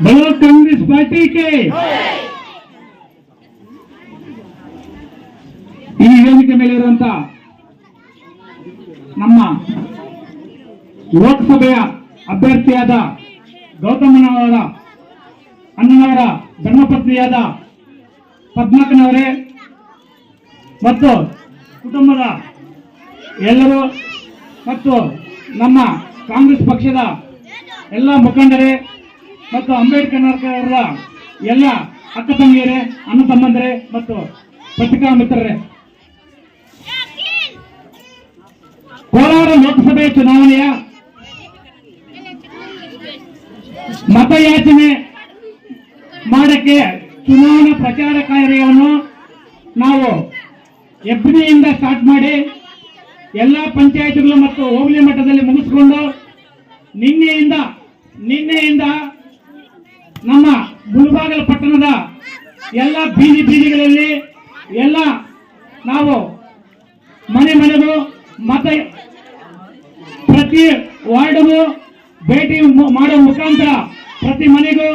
बोलो कांग्रेस पार्टी के ಈ ವೇದಿಕೆ ಮೇಲೆ ಇರುವಂತ ನಮ್ಮ ಲೋಕಸಭೆಯ ಅಭ್ಯರ್ಥಿಯಾದ ಗೌತಮನವರ ಅಣ್ಣನವರ ಧರ್ಮಪತ್ನಿಯಾದ ಪದ್ಮಕ್ಕನವರೇ ಮತ್ತು ಕುಟುಂಬದ ಎಲ್ಲರೂ ಮತ್ತು ನಮ್ಮ ಕಾಂಗ್ರೆಸ್ ಪಕ್ಷದ ಎಲ್ಲ ಮುಖಂಡರೇ ಮತ್ತು ಅಂಬೇಡ್ಕರ್ ಅವರ ಎಲ್ಲ ಅಕ್ಕ ತಂಗಿಯರೇ ಅಣ್ಣ ತಮ್ಮಂದರೇ ಮತ್ತು ಪತ್ರಿಕಾ ಮಿತ್ರರೇ ಕೋಲಾರ ಲೋಕಸಭೆ ಚುನಾವಣೆಯ ಮತಯಾಚನೆ ಮಾಡಕ್ಕೆ ಚುನಾವಣಾ ಪ್ರಚಾರ ಕಾರ್ಯವನ್ನು ನಾವು ಎಫ್ಡಿಯಿಂದ ಸ್ಟಾರ್ಟ್ ಮಾಡಿ ಎಲ್ಲ ಪಂಚಾಯತ್ಗಳು ಮತ್ತು ಹೋಬಳಿ ಮಟ್ಟದಲ್ಲಿ ಮುಗಿಸ್ಕೊಂಡು ನಿನ್ನೆಯಿಂದ ಎಲ್ಲ ಬೀದಿ ಬೀದಿಗಳಲ್ಲಿ ಎಲ್ಲ ನಾವು ಮನೆ ಮನೆಗೂ ಮತ ಪ್ರತಿ ವಾರ್ಡ್ಗೂ ಭೇಟಿ ಮಾಡೋ ಮುಖಾಂತರ, ಪ್ರತಿ ಮನೆಗೂ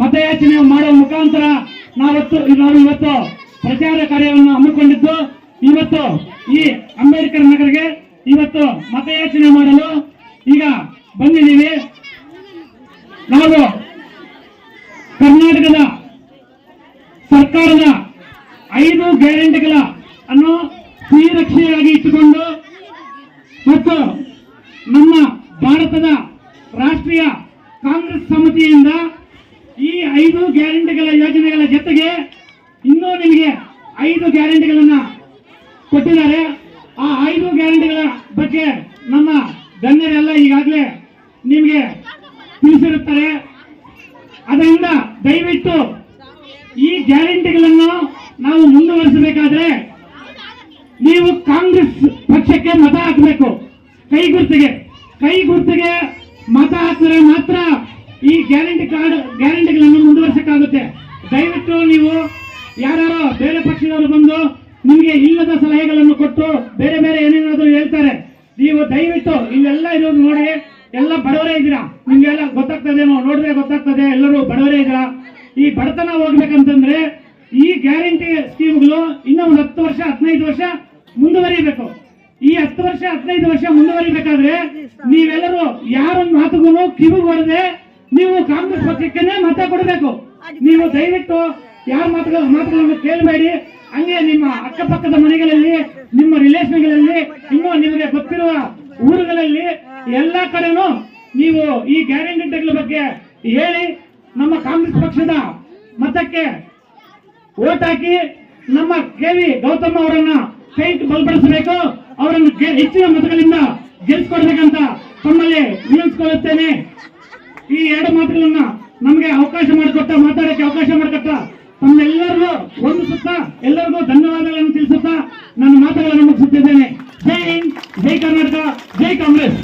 ಮತಯಾಚನೆ ಮಾಡೋ ಮುಖಾಂತರ ನಾವತ್ತು, ನಾವು ಇವತ್ತು ಪ್ರಚಾರ ಕಾರ್ಯವನ್ನು ಹಮ್ಮಿಕೊಂಡಿದ್ದು, ಇವತ್ತು ಈ ಅಂಬೇಡ್ಕರ್ ನಗರಿಗೆ ಇವತ್ತು ಮತಯಾಚನೆ ಮಾಡಲು ಈಗ ಬಂದಿದ್ದೀವಿ. ನಾವು ಕರ್ನಾಟಕದ ಅನ್ನೋ ಅನ್ನು ಶ್ರೀರಕ್ಷೆಯಾಗಿ ಇಟ್ಟುಕೊಂಡು ಮತ್ತು ನಮ್ಮ ಭಾರತದ ರಾಷ್ಟ್ರೀಯ ಕಾಂಗ್ರೆಸ್ ಸಮಿತಿಯಿಂದ ಈ ಐದು ಗ್ಯಾರಂಟಿಗಳ ಯೋಜನೆಗಳ ಜೊತೆಗೆ ಇನ್ನೂ ನಿಮಗೆ ಐದು ಗ್ಯಾರಂಟಿಗಳನ್ನ ಕೊಟ್ಟಿದ್ದಾರೆ. ಆ ಐದು ಗ್ಯಾರಂಟಿಗಳ ಬಗ್ಗೆ ನಮ್ಮ ಗಣ್ಯರೆಲ್ಲ ಈಗಾಗಲೇ ನಿಮಗೆ ತಿಳಿಸಿರುತ್ತಾರೆ. ಅದರಿಂದ ದಯವಿಟ್ಟು ಈ ಗ್ಯಾರಂಟಿಗಳನ್ನು ನಾವು ಮುಂದುವರಿಸಬೇಕಾದ್ರೆ ನೀವು ಕಾಂಗ್ರೆಸ್ ಪಕ್ಷಕ್ಕೆ ಮತ ಹಾಕಬೇಕು. ಕೈ ಗುರ್ತಿಗೆ ಕೈ ಗುರ್ತಿಗೆ ಮತ ಹಾಕಿದ್ರೆ ಮಾತ್ರ ಈ ಗ್ಯಾರಂಟಿ ಕಾರ್ಡ್, ಗ್ಯಾರಂಟಿಗಳನ್ನು ಮುಂದುವರಿಸಕ್ಕಾಗುತ್ತೆ. ದಯವಿಟ್ಟು ನೀವು ಯಾರ್ಯಾರೋ ಬೇರೆ ಪಕ್ಷದವರು ಬಂದು ನಿಮಗೆ ಇಲ್ಲದ ಸಲಹೆಗಳನ್ನು ಕೊಟ್ಟು ಬೇರೆ ಬೇರೆ ಏನೇನಾದರೂ ಹೇಳ್ತಾರೆ, ನೀವು ದಯವಿಟ್ಟು ಇಲ್ಲೆಲ್ಲ ಇರೋದು ನೋಡಿ. ಎಲ್ಲ ಬಡವರೇ ಇದ್ದೀರಾ? ನಿಮ್ಗೆಲ್ಲ ಗೊತ್ತಾಗ್ತದೇನೋ ನೋಡಿದ್ರೆ ಗೊತ್ತಾಗ್ತದೆ, ಎಲ್ಲರೂ ಬಡವರೇ ಇದ್ದೀರಾ? ಈ ಬಡತನ ಹೋಗ್ಬೇಕಂತಂದ್ರೆ ಈ ಗ್ಯಾರಂಟಿ ಸ್ಕೀಮ್ಗಳು ಇನ್ನೂ ಒಂದು ಹತ್ತು ವರ್ಷ, ಹದಿನೈದು ವರ್ಷ ಮುಂದುವರಿಬೇಕು. ಈ ಹತ್ತು ವರ್ಷ, ಹದಿನೈದು ವರ್ಷ ಮುಂದುವರಿಬೇಕಾದ್ರೆ ನೀವೆಲ್ಲರೂ ಯಾರೊಂದು ಮಾತುಗೂ ಕಿವಿ ಹೊಡೆದೆ ನೀವು ಕಾಂಗ್ರೆಸ್ ಪಕ್ಷಕ್ಕೇನೆ ಮತ ಕೊಡಬೇಕು. ನೀವು ದಯವಿಟ್ಟು ಯಾರ ಮಾತುಗಳ, ಮಾತುಗಳನ್ನು ಕೇಳಬೇಡಿ. ಹಂಗೆ ನಿಮ್ಮ ಅಕ್ಕಪಕ್ಕದ ಮನೆಗಳಲ್ಲಿ, ನಿಮ್ಮ ರಿಲೇಷನ್ಗಳಲ್ಲಿ ಇನ್ನೂ ನಿಮಗೆ ಗೊತ್ತಿರುವ ಊರುಗಳಲ್ಲಿ ಎಲ್ಲಾ ಕಡೆನೂ ನೀವು ಈ ಗ್ಯಾರಂಟಿಗಳ ಬಗ್ಗೆ ಹೇಳಿ, ನಮ್ಮ ಕಾಂಗ್ರೆಸ್ ಪಕ್ಷದ ಮತಕ್ಕೆ ಓಟ್ ಹಾಕಿ ನಮ್ಮ ಕೆವಿ ಗೌತಮ್ ಅವರನ್ನ ಕೈ ಬಲಪಡಿಸಬೇಕು. ಅವರನ್ನು ಹೆಚ್ಚಿನ ಮತಗಳಿಂದ ಗೆಲ್ಸ್ಕೊಡ್ಬೇಕಂತ ತಮ್ಮಲ್ಲಿ ವಿನಂತಿಸ್ಕೊಳ್ಳುತ್ತೇನೆ ಈ ಎರಡು ಮಾತುಗಳನ್ನ ನಮಗೆ ಅವಕಾಶ ಮಾಡಿಕೊಟ್ಟ, ಮಾತಾಡಕ್ಕೆ ಅವಕಾಶ ಮಾಡಿಕೊಟ್ಟ ತಮ್ಮೆಲ್ಲರಿಗೂ ಒಂದು ಸುತ್ತ ಎಲ್ಲರಿಗೂ ಧನ್ಯವಾದಗಳನ್ನು ತಿಳಿಸುತ್ತಾ ನನ್ನ ಮಾತುಗಳನ್ನು ಮುಗಿಸುತ್ತಿದ್ದೇನೆ. ಜೈ ಹಿಂದ್, ಜೈ ಕರ್ನಾಟಕ, ಜೈ ಕಾಂಗ್ರೆಸ್.